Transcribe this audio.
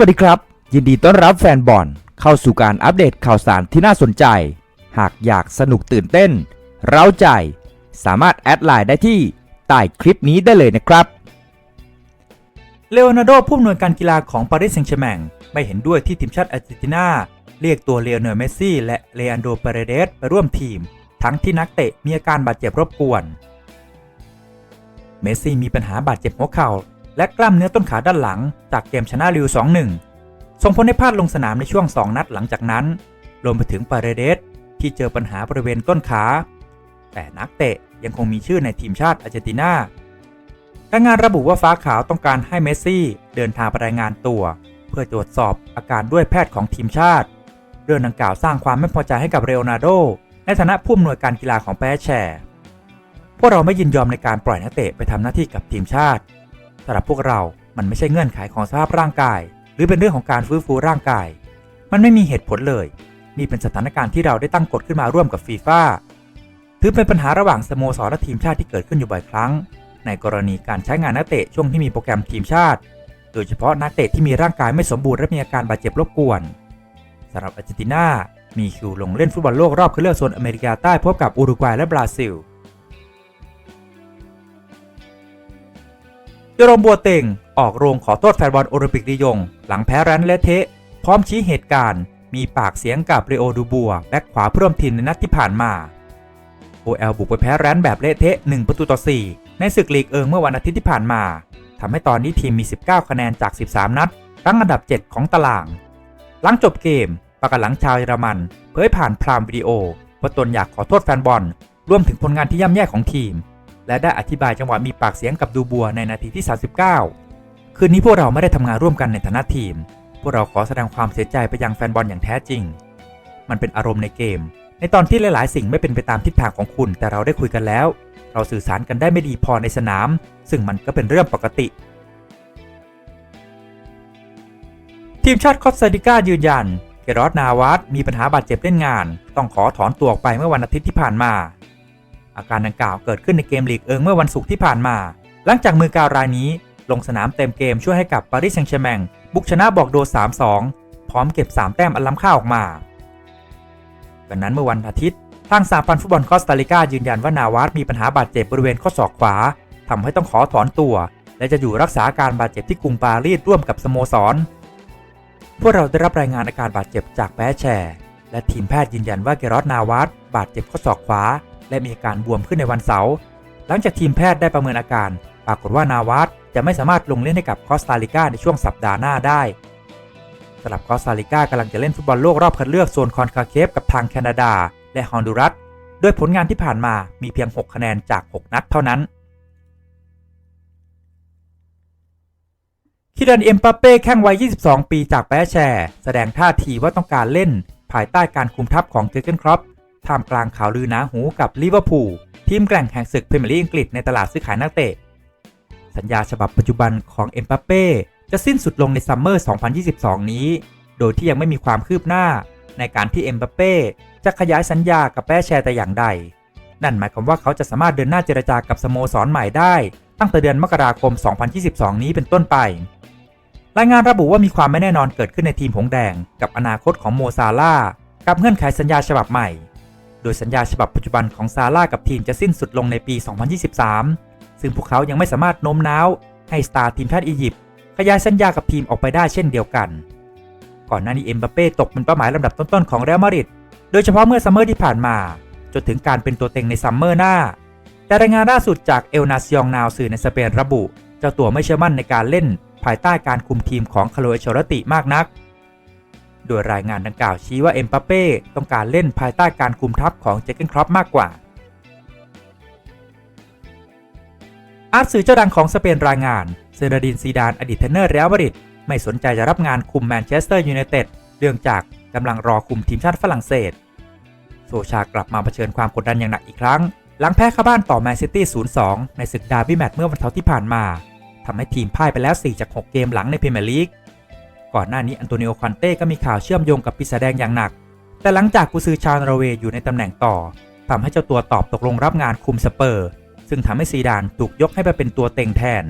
วัสดีครับ ยินดีต้อนรับแฟนบอลเข้าสู่การอัปเดตข่าวสารที่น่าสนใจ หากอยากสนุกตื่นเต้น เร้าใจ สามารถแอดไลน์ได้ที่ใต้คลิปนี้ได้เลยนะครับเลโอนาร์โดผู้อำนวยการกีฬาของปารีสแซงต์แชร์แมงไม่เห็นด้วยที่ทีมชาติอาร์เจนตินา เรียกตัวเลโอเนลเมสซี่ และเลอันโดเปเรเดสไปร่วมทีม ทั้งที่นักเตะมีอาการบาดเจ็บรบกวน เมสซี่มีปัญหาบาดเจ็บหัวเข่า และกล้ามเนื้อต้นขาด้านหลัง จากเกมชนะลิว 2-1 ส่งผลให้พลาดลงสนามในช่วง 2 นัดหลังจากนั้น รวมไปถึงปาเรเดสที่เจอปัญหาบริเวณต้นขา แต่นักเตะยังคงมีชื่อในทีมชาติอาร์เจนตินา รายงานระบุว่าฟ้าขาวต้องการให้เมสซี่เดินทางไปรายงานตัว เพื่อตรวจสอบอาการด้วยแพทย์ของทีมชาติ เรื่องดังกล่าวสร้างความไม่พอใจให้กับเรโอนาโดในฐานะผู้อำนวยการกีฬาของแปรแชร์พวกเราไม่ยินยอมในการปล่อยนักเตะไปทำหน้าที่กับทีมชาติำหรับพวกเรามันไม่ใช่เงื่อนไขของสภาพร่างกาย หรือเป็นเรื่องของการฟื้นฟูร่างกาย มันไม่มีเหตุผลเลย นี่เป็นสถานการณ์ที่เราได้ตั้งกฎขึ้นมาร่วมกับฟีฟ่าถือเป็นปัญหาระหว่างสโมสรและทีมชาติที่เกิดขึ้นอยู่บ่อยครั้ง ในกรณีการใช้งานนักเตะช่วงที่มีโปรแกรมทีมชาติ โดยเฉพาะนักเตะที่มีร่างกายไม่สมบูรณ์และมีอาการบาดเจ็บรบกวนสำหรับอาร์เจนตินามีคิวลงเล่นฟุตบอลโลกรอบคัดเลือกโซนอเมริกาใต้พบกับอุรุกวัยและบราซิล เจอโรมบัวเต็งออกโรงขอโทษแฟนบอลโอลิมปิกลียง หลังแพ้แรนเละเทะ พร้อมชี้เหตุการณ์ มีปากเสียงกับเรโอดูบัวแบ็คขวาเพื่อมทีมในนัดที่ผ่านมาโอเอลบุกไปแพ้แรนแบบเละเทะ 1 ประตูต่อ 4 ในศึกลีกเอิงเมื่อวันอาทิตย์ที่ผ่านมาทำให้ตอนนี้ทีมมี 19 คะแนนจาก 13 นัดรั้งอันดับ 7 ของตาราง หลังจบเกมปากหลังชาวเยอรมัน เผยผ่านพรามวิดีโอว่าตนอยากขอโทษแฟนบอลรวมถึงผลงานที่ย่ำแย่ของทีม และได้อธิบายจังหวะมีปากเสียงกับดูบัวในนาทีที่ 39 คืนนี้พวกเราไม่ได้ทำงานร่วมกันในฐานะทีม พวกเราขอแสดงความเสียใจไปยังแฟนบอลอย่างแท้จริง มันเป็นอารมณ์ในเกม ในตอนที่หลาย ๆ สิ่งไม่เป็นไปตามทิศทางของคุณ แต่เราได้คุยกันแล้ว เราสื่อสารกันได้ไม่ดีพอในสนาม ซึ่งมันก็เป็นเรื่องปกติ ทีมชาติคอสตาริกายืนยันเกรอสนาวาสมีปัญหาบาดเจ็บเล่นงาน ต้องขอถอนตัวออกไปเมื่อวันอาทิตย์ที่ผ่านมา อาการดังกล่าวเกิดขึ้นในเกมลีกเอิงเมื่อวันศุกร์ที่ผ่านมา หลังจากมือกาวรายนี้ ลงสนามเต็มเกมช่วยให้กับปารีสแซงต์แชร์แมงบุกชนะบอกโด 3-2 พร้อมเก็บ 3 แต้มอันล้ำค่าออกมาดังนั้นเมื่อวันอาทิตย์ ทางสาพันธ์ฟุตบอลคอสตาริกายืนยันว่านาวาสมีปัญหาบาดเจ็บบริเวณข้อศอกขวาทำให้ต้องขอถอนตัว และจะอยู่รักษาอาการบาดเจ็บที่กรุงปารีสร่วมกับสโมสร พวกเราได้รับรายงานอาการบาดเจ็บจากแปรแชร์ และทีมแพทย์ยืนยันว่าเกรอสนาวาสบาดเจ็บข้อศอกขวา และมีอาการบวมขึ้นในวันเสาร์หลังจากทีมแพทย์ได้ประเมินอาการ ปรากฏว่านาวาสจะไม่สามารถลงเล่นให้กับคอสตาริกาในช่วงสัปดาห์หน้าได้สำหรับคอสตาริกากำลังจะเล่นฟุตบอลโลกรอบคัดเลือกโซนคอนคาเคฟกับทางแคนาดา และฮอนดูรัสโดยผลงานที่ผ่านมามีเพียง 6 คะแนนจาก 6 นัดเท่านั้นคิรันเอ็มปาเป้แข้งวัย 22 ปีจากแปรแชร์ แสดงท่าทีว่าต้องการเล่น ภายใต้การคุมทัพของเจอร์เกนครอป ท่ามกลางข่าวลือหนาหูกับลิเวอร์พูลทีมแกร่งแห่งศึกพรีเมียร์ลีกอังกฤษในตลาดซื้อขายนักเตะ สัญญาฉบับปัจจุบันของเอ็มปาเป้จะสิ้นสุดลงในซัมเมอร์ 2022 นี้ โดยที่ยังไม่มีความคืบหน้า ในการที่เอ็มปาเป้จะขยายสัญญากับแปรแชร์แต่อย่างใด นั่นหมายความว่าเขาจะสามารถเดินหน้าเจรจากับสโมสรใหม่ได้ ตั้งแต่เดือนมกราคม 2022 นี้เป็นต้นไป รายงานระบุว่ามีความไม่แน่นอนเกิดขึ้นในทีมหงแดง กับอนาคตของโมซาลากับเงื่อนไขสัญญาฉบับใหม่ โดยสัญญาฉบับปัจจุบันของซาลากับทีมจะสิ้นสุดลงในปี 2023 ซึ่งพวกเขายังไม่สามารถโน้มน้าว ให้สตาร์ทีมชาติอียิปต์ขยายสัญญากับทีมออกไปได้เช่นเดียวกัน ก่อนหน้านี้เอ็มบัปเป้ตกเป็นเป้าหมายลำดับต้นๆของเรอัลมาดริดโดยเฉพาะเมื่อซัมเมอร์ที่ผ่านมา จนถึงการเป็นตัวเต็งในซัมเมอร์หน้า แต่รายงานล่าสุดจากเอลนาซิองนาวสื่อในสเปนระบุ เจ้าตัวไม่เชื่อมั่นในการเล่น ภายใต้การคุมทีมของคาร์โลเอชอรติมากนัก โดยรายงานดังกล่าวชี้ว่าเอ็มบัปเป้ต้องการเล่นภายใต้การคุมทัพของเจเกนครอปมากกว่า อาร์ตสื่อเจ้าดังของสเปนรายงานเซราดินซีดานอดีตเทรนเนอร์เรอัลมาดริดไม่สนใจจะรับงานคุมแมนเชสเตอร์ยูไนเต็ดเนื่องจากกำลังรอคุมทีมชาติฝรั่งเศส โซชากลับมาเผชิญความกดดันอย่างหนักอีกครั้ง หลังแพ้ข้าบ้านต่อแมนซิตี้ 0-2 ในศึกดาร์บี้แมตช์เมื่อวันเสาร์ที่ผ่านมาทำให้ทีมพ่ายไปแล้ว 4 จาก 6 เกมหลังในพรีเมียร์ลีก ก่อนหน้านี้อันโตนิโอคอนเต้ก็มีข่าวเชื่อมโยงกับปีศาจแดงอย่างหนัก แต่หลังจากกุซือชาวนอร์เวย์อยู่ในตำแหน่งต่อทำให้เจ้าตัวตอบตกลงรับงานคุมสเปอร์ ซึ่งทำให้ซีดานถูกยกให้ไปเป็นตัวเต็งแทน